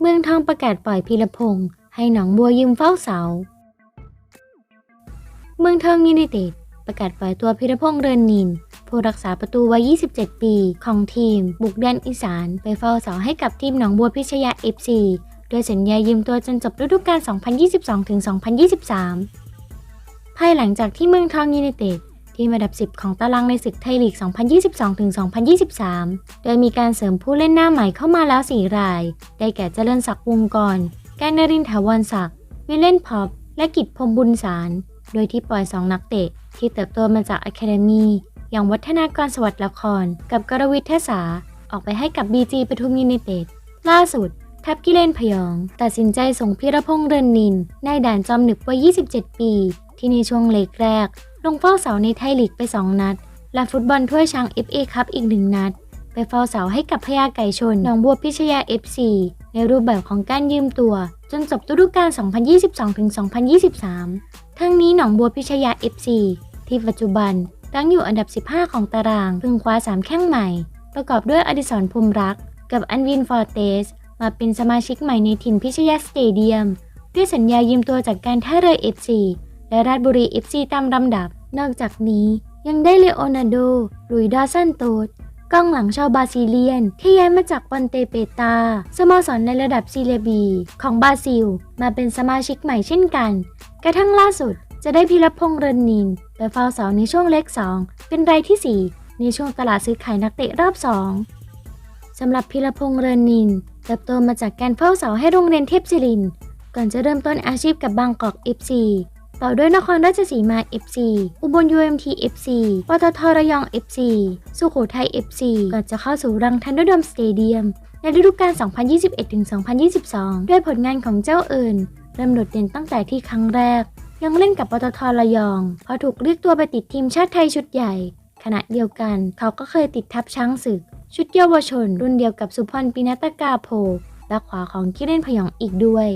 เมืองทองประกาศปล่อยพีรพงษ์ให้หนองบัวยืมเฝ้าเสา เมืองทองยูไนเต็ดประกาศปล่อยตัวพีรพงษ์เรือนนิน ผู้รักษาประตูวัย 27 ปี ของทีม บุกแดนอีสาน ไปเฝ้าเสาให้กับทีมหนองบัวพิชยา FC ด้วยสัญญายืมตัวจนจบฤดูกาล 2022-2023 ภายหลังจากที่เมืองทองยูไนเต็ด ทีมอันดับ 10 ของตารางในศึกไทยลีก 2022-2023 โดยมีการเสริมผู้เล่นหน้าใหม่เข้ามาแล้ว 4 ราย ได้แก่เจริญศักดิ์วงกรการนรินทร์ถาวรศักดิ์วิเล่นพอปและกิจพรมบุญสาร โดยที่ปล่อย 2 นักเตะ ที่เติบโตมาจากอะคาเดมีอย่างวัฒนากรสวัสดิ์ละคร กับกรวิทยาสา ออกไปให้กับ BG ปทุมยูไนเต็ดล่าสุด ทัพกิเลนพยอง ตัดสินใจส่งพิรพงษ์เรือนนินนายด่านจอมหนึบวัย 27 ปี ที่ในช่วงเล็กแรก ลงเฝ้าเสาในไทยลีกไป 2 นัด และฟุตบอลถ้วยช้าง FA คัพอีกหนึ่งนัด ไปเฝ้าเสาให้กับพญาไก่ชนหนองบัวพิชยา FC ในรูปแบบของการยืมตัว จนจบฤดูกาล 2022-2023 ทั้งนี้หนองบัวพิชยา FC ที่ปัจจุบันตั้งอยู่อันดับ 15 ของตารางเพิ่งคว้า 3 แข้งใหม่ ประกอบด้วยอดิศรภูมรัก กับอันวินฟอร์เตส มาเป็นสมาชิกใหม่ในถิ่นพิชยาสเตเดียม ด้วยสัญญายืมตัวจากการท่าเรือ FC และราชบุรี FC ตามลำดับ นอกจากนี้ยังได้เลโอนาร์โดลุยดาซันโตสกองหลังชาวบราซิเลียน ที่ย้ายมาจากปอนเตเปตา สโมสรในระดับซีเรียบี ของบราซิล มาเป็นสมาชิกใหม่เช่นกัน กระทั่งล่าสุดจะได้พิรพงษ์เรนนิน ไปเฝ้าเสาในช่วงเล็ก 2 เป็นรายทีสี่ 4 ในช่วงตลาดซื้อขายนักเตะรอบ 2 สำหรับพิรพงษ์เรนนิน เติบโตมาจากการเฝ้าเสาให้โรงเรียนเทพศิริน ก่อนจะเริ่มต้นอาชีพกับบางกอก FC ต่อด้วยนครราชสีมา FC อุบล UMT FC ปตทระยอง FC สุโขทัย FC ก่อนจะเข้าสู่รังทันดดมสเตเดียม ในฤดูกาล 2021-2022 ด้วยผลงานของเจ้าเอิญเริ่มโดดเด่นตั้งแต่ที่ครั้งแรก ยังเล่นกับปตทระยอง พอถูกเรียกตัวไปติดทีมชาติไทยชุดใหญ่ ขณะเดียวกันเขาก็เคยติดทัพช้างศึก ชุดเยาวชน รุ่นเดียวกับสุพรปินัตกาโพและขวาของกิเล่นพยองอีกด้วย